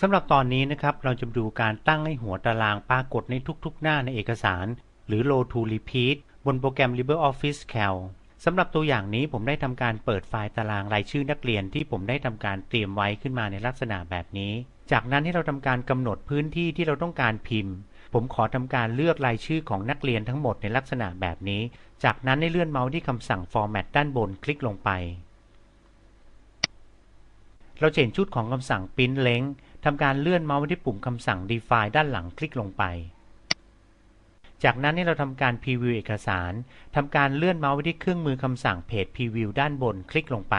สำหรับตอนนี้นะครับเราจะดูการตั้งให้หัวตารางปรากฏในทุกๆ หน้าในเอกสาร หรือ row to repeat บนโปรแกรม LibreOffice Calc สำหรับตัวอย่างนี้ผมได้ทำการเปิดไฟล์ตารางรายชื่อนักเรียนที่ผมได้ทำการเตรียมไว้ขึ้นมาในลักษณะแบบนี้ จากนั้นให้เราทำการกำหนดพื้นที่ที่เราต้องการพิมพ์ ผมขอทำการเลือกรายชื่อของนักเรียนทั้งหมดในลักษณะแบบนี้ จากนั้นให้เลื่อนเมาส์ที่คำสั่ง Format ด้านบนคลิกลงไป เราเห็นชุดของคำสั่ง Print Length ทำการเลื่อนเมาส์ไปที่ปุ่มคำสั่ง Define ด้านหลังคลิกลงไป จากนั้นให้เราทำการ Preview เอกสารทำการเลื่อนเมาส์ไปที่เครื่องมือคำสั่ง Page Preview ด้านบนคลิกลงไป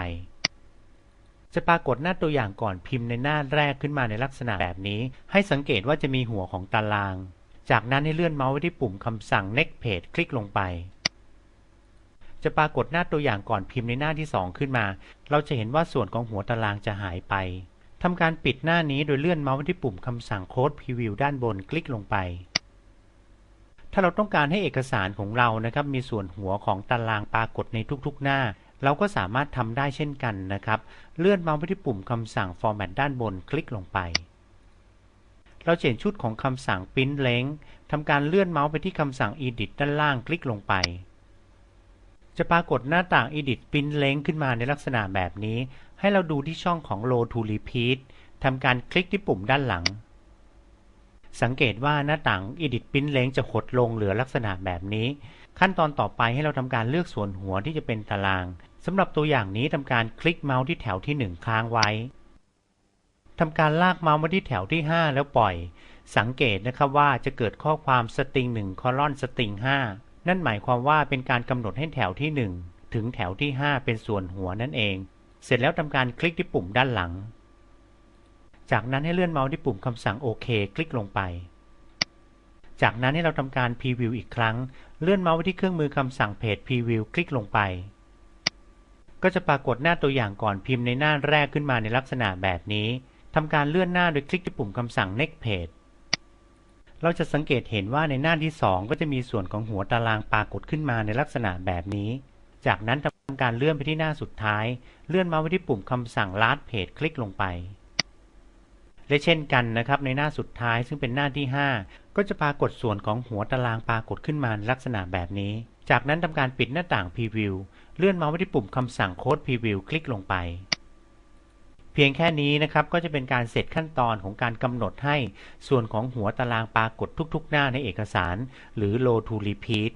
จะปรากฏหน้าตัวอย่างก่อนพิมพ์ในหน้าแรกขึ้นมาในลักษณะแบบนี้ ให้สังเกตว่าจะมีหัวของตาราง จากนั้นให้เลื่อนเมาส์ไปที่ปุ่มคำสั่ง Next Page คลิกลงไปจะปรากฏหน้าตัวอย่างก่อนพิมพ์ในหน้าที่ 2 ขึ้นมา เราจะเห็นว่าส่วนของหัวตารางจะหายไป ทำการปิดหน้านี้โดยเลื่อนเมาส์ไปที่ปุ่มคำสั่ง Code Preview ด้านบนคลิกลงไป ถ้าเราต้องการให้เอกสารของเรานะครับ มีส่วนหัวของตารางปรากฏในทุกๆ หน้า เราก็สามารถทำได้เช่นกันนะครับ เลื่อนเมาส์ไปที่ปุ่มคำสั่ง Format ด้านบนคลิกลงไป เราเห็นชุดของคำสั่ง Print Length ทำการเลื่อนเมาส์ไปที่คำสั่ง Edit ด้านล่างคลิกลงไป จะปรากฏหน้าต่าง Edit Print Length ขึ้นมาในลักษณะแบบนี้ ให้เราดูที่ช่องของ Row to Repeat ทำการคลิกที่ปุ่มด้านหลัง สังเกตว่าหน้าต่าง Edit Print Length จะหดลงเหลือลักษณะแบบนี้ ขั้นตอนต่อไปให้เราทำการเลือกส่วนหัวที่จะเป็นตารางสำหรับตัวอย่างนี้ทำการคลิกเมาส์ที่แถวที่ 1 ค้างไว้ทำการลากเมาส์มาที่แถวที่ 5 แล้วปล่อย สังเกตนะครับว่าจะเกิดข้อความสตริง1คอลอนสตริง5 นั่นหมายความว่าเป็นการกำหนดให้แถวที่ 1 ถึงแถวที่ 5 เป็นส่วนหัวนั่นเอง เสร็จแล้วทำการคลิกที่ปุ่มด้านหลัง จากนั้นให้เลื่อนเมาส์ที่ปุ่มคำสั่งโอเคคลิกลงไป จากนั้นให้เราทำการพรีวิวอีกครั้ง เลื่อนเมาส์ไปที่เครื่องมือคำสั่งเพจพรีวิวคลิกลงไป ก็จะปรากฏหน้าตัวอย่างก่อนพิมพ์ในหน้าแรกขึ้นมาในลักษณะแบบนี้ทำการเลื่อนหน้าโดยคลิกที่ปุ่มคำสั่ง next page เราจะสังเกตเห็นว่าในหน้าที่ 2 ก็จะมีส่วนของหัวตารางปรากฏขึ้นมาในลักษณะแบบนี้ จากนั้นทำการเลื่อนไปที่หน้าสุดท้าย เลื่อนมาไปที่ปุ่มคำสั่ง last page คลิกลงไป และเช่นกันนะครับในหน้าสุดท้ายซึ่งเป็นหน้าที่ 5 ก็จะปรากฏส่วนของหัวตารางปรากฏขึ้นมาในลักษณะแบบนี้ จากนั้นทำการปิดหน้าต่าง Preview เลื่อนมาไปที่ปุ่มคำสั่ง Code Preview คลิกลงไป พียงแค่นี้นะครับก็จะเป็นการเสร็จขั้นตอนของการกำหนดให้ส่วนของหัวตารางปรากฏทุกๆ หน้าในเอกสาร หรือ Row to Repeat